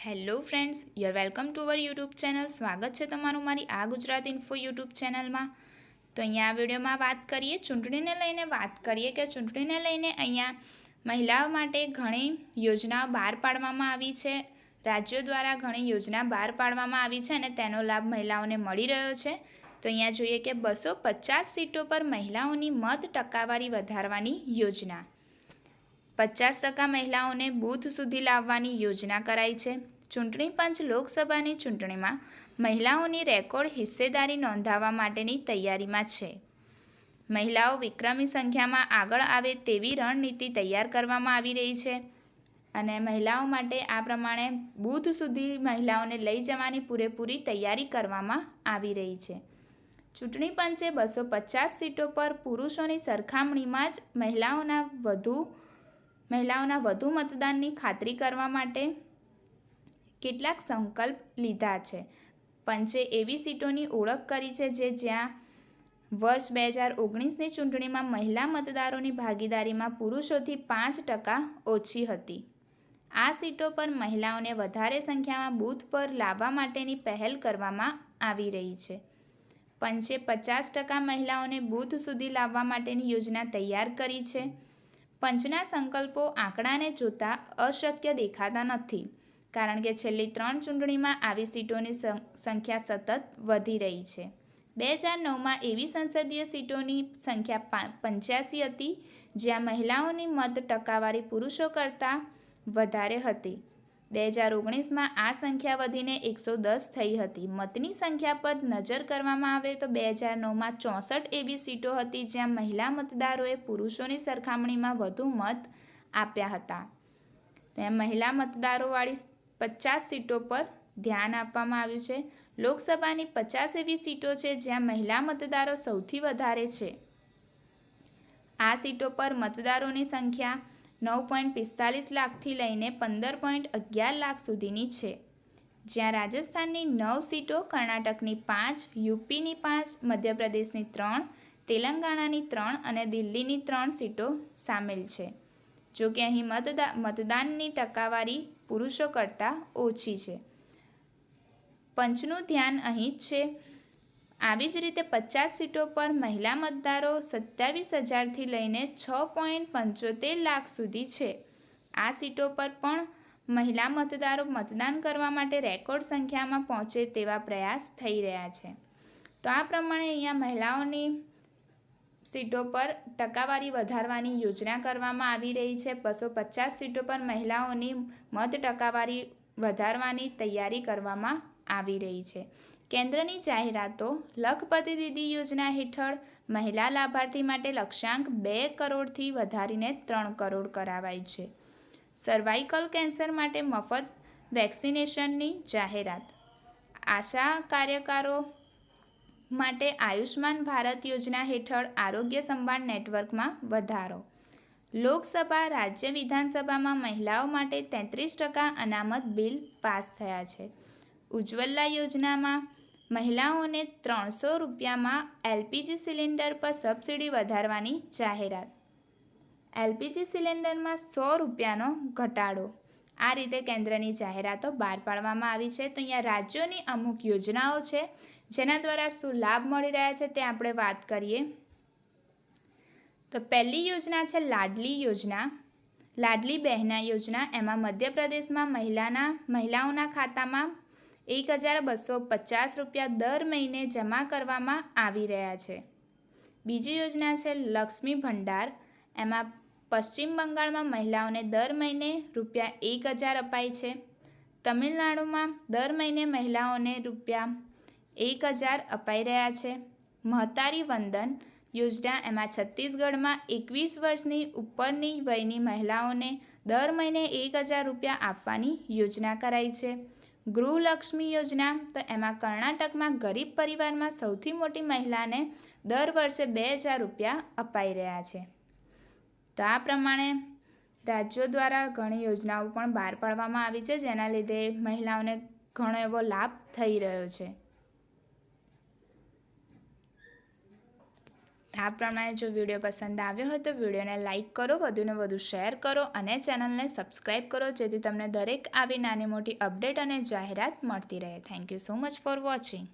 Hello friends your welcome to our YouTube channel સ્વાગત છે તમારું મારી આ ગુજરાત ઇન્ફો યુટ્યુબ ચેનલમાં તો અહીંયા આ વિડીયોમાં વાત કરીએ, ચૂંટણીને લઈને વાત કરીએ કે ચૂંટણીને લઈને અહીંયા મહિલાઓ માટે ઘણી યોજનાઓ બહાર પાડવામાં આવી છે. રાજ્યો દ્વારા ઘણી યોજના બહાર પાડવામાં આવી છે અને તેનો લાભ મહિલાઓને મળી રહ્યો છે. તો અહીંયા જોઈએ કે બસો પચાસ સીટો પર મહિલાઓની મત ટકાવારી વધારવાની યોજના. પચાસ ટકા મહિલાઓને બૂથ સુધી લાવવાની યોજના કરાઈ છે. ચૂંટણી પંચ લોકસભાની ચૂંટણીમાં મહિલાઓની રેકોર્ડ હિસ્સેદારી નોંધાવવા માટેની તૈયારીમાં છે. મહિલાઓ વિક્રમી સંખ્યામાં આગળ આવે તેવી રણનીતિ તૈયાર કરવામાં આવી રહી છે અને મહિલાઓ માટે આ પ્રમાણે બૂથ સુધી મહિલાઓને લઈ જવાની પૂરેપૂરી તૈયારી કરવામાં આવી રહી છે. ચૂંટણી પંચે બસો પચાસ સીટો પર પુરુષોની સરખામણીમાં જ મહિલાઓના વધુ મહિલાઓના વધુ મતદાનની ખાતરી કરવા માટે કેટલાક સંકલ્પ લીધા છે. પંચે એવી સીટોની ઓળખ કરી છે જે જ્યાં વર્ષ બે હજાર ઓગણીસની ચૂંટણીમાં મહિલા મતદારોની ભાગીદારીમાં પુરુષોથી પાંચ ટકા ઓછી હતી. આ સીટો પર મહિલાઓને વધારે સંખ્યામાં બૂથ પર લાવવા માટેની પહેલ કરવામાં આવી રહી છે. પંચે પચાસ ટકા મહિલાઓને બૂથ સુધી લાવવા માટેની યોજના તૈયાર કરી છે. પંચના સંકલ્પો આંકડાને જોતા અશક્ય દેખાતા નથી, કારણ કે છેલ્લી ત્રણ ચૂંટણીમાં આવી સીટોની સંખ્યા સતત વધી રહી છે. બે હજાર નવમાં એવી સંસદીય સીટોની સંખ્યા પંચ્યાસી હતી, જ્યાં મહિલાઓની મત ટકાવારી પુરુષો કરતાં વધારે હતી. બે હજાર ઓગણીસમાં આ સંખ્યા વધીને એકસો દસ થઈ હતી. મતની સંખ્યા પર નજર કરવામાં આવે તો બે હજાર નવમાં ચોસઠ એવી સીટો હતી જ્યાં મહિલા મતદારોએ પુરુષોની સરખામણીમાં વધુ મત આપ્યા હતા. ત્યાં મહિલા મતદારોવાળી પચાસ સીટો પર ધ્યાન આપવામાં આવ્યું છે. લોકસભાની પચાસ એવી સીટો છે જ્યાં મહિલા મતદારો સૌથી વધારે છે. આ સીટો પર મતદારોની સંખ્યા નવ પોઈન્ટ પિસ્તાલીસ લાખથી લઈને પંદર પોઈન્ટ અગિયાર લાખ સુધીની છે. જ્યાં રાજસ્થાનની નવ સીટો, કર્ણાટકની પાંચ, યુપીની પાંચ, મધ્યપ્રદેશની ત્રણ, તેલંગાણાની ત્રણ અને દિલ્હીની ત્રણ સીટો સામેલ છે. જો કે અહીં મતદા, મતદાનની ટકાવારી પુરુષો કરતાં ઓછી છે. પંચનું ધ્યાન અહીં જ છે. આવી જ રીતે પચાસ સીટો પર મહિલા મતદારો સત્યાવીસ હજારથી લઈને છ પોઈન્ટ પંચોતેર લાખ સુધી છે. આ સીટો પર પણ મહિલા મતદારો મતદાન કરવા માટે રેકોર્ડ સંખ્યામાં પહોંચે તેવા પ્રયાસ થઈ રહ્યા છે. તો આ પ્રમાણે અહીંયા મહિલાઓની સીટો પર ટકાવારી વધારવાની યોજના કરવામાં આવી રહી છે. બસો પચાસ સીટો પર મહિલાઓની મત ટકાવારી વધારવાની તૈયારી કરવામાં આવી રહી છે. કેન્દ્રની જાહેરાતો લખપતિ દીદી યોજના હેઠળ મહિલા લાભાર્થી માટે લક્ષ્યાંક બે કરોડથી વધારીને ત્રણ કરોડ કરાવાઈ છે. સર્વાઇકલ કેન્સર માટે મફત વેક્સિનેશનની જાહેરાત. આશા કાર્યકારો માટે આયુષ્માન ભારત યોજના હેઠળ આરોગ્ય સંભાળ નેટવર્કમાં વધારો. લોકસભા, રાજ્ય વિધાનસભામાં મહિલાઓ માટે તેત્રીસ ટકા અનામત બિલ પાસ થયા છે. ઉજ્જવલા યોજનામાં મહિલાઓને ત્રણસો રૂપિયામાં એલપીજી સિલિન્ડર પર સબસિડી વધારવાની જાહેરાત. એલપીજી સિલિન્ડરમાં સો રૂપિયાનો ઘટાડો. આ રીતે કેન્દ્રની જાહેરાતો બહાર પાડવામાં આવી છે. તો અહીંયા રાજ્યોની અમુક યોજનાઓ છે, જેના દ્વારા શું લાભ મળી રહ્યા છે તે આપણે વાત કરીએ. તો પહેલી યોજના છે લાડલી યોજના. લાડલી બહેના યોજના. એમાં મધ્યપ્રદેશમાં મહિલાના, મહિલાઓના ખાતામાં એક હજાર બસો પચાસ રૂપિયા દર મહિને જમા કરવામાં આવી રહ્યા છે. બીજી યોજના છે લક્ષ્મી ભંડાર. એમાં પશ્ચિમ બંગાળમાં મહિલાઓને દર મહિને રૂપિયા એક હજાર અપાય છે. તમિલનાડુમાં દર મહિને મહિલાઓને રૂપિયા એક હજાર અપાઈ રહ્યા છે. મહતારી વંદન યોજના એમાં છત્તીસગઢમાં એકવીસ વર્ષની ઉપરની વયની મહિલાઓને દર મહિને એક હજાર રૂપિયા આપવાની યોજના કરાઈ છે. ગૃહલક્ષ્મી યોજના તો એમાં કર્ણાટકમાં ગરીબ પરિવારમાં સૌથી મોટી મહિલાને દર વર્ષે બે હજાર રૂપિયા અપાઈ રહ્યા છે. તો આ પ્રમાણે રાજ્યો દ્વારા ઘણી યોજનાઓ પણ બહાર પાડવામાં આવી છે, જેના લીધે મહિલાઓને ઘણો એવો લાભ થઈ રહ્યો છે. આ પ્રમાણે જો વીડિયો પસંદ આવ્યો હોય તો વિડીયોને લાઇક કરો, વધુને વધુ શેર કરો અને ચેનલને સબસ્ક્રાઈબ કરો, જેથી તમને દરેક આવી નાની મોટી અપડેટ અને જાહેરાત મળતી રહે. Thank you so much for watching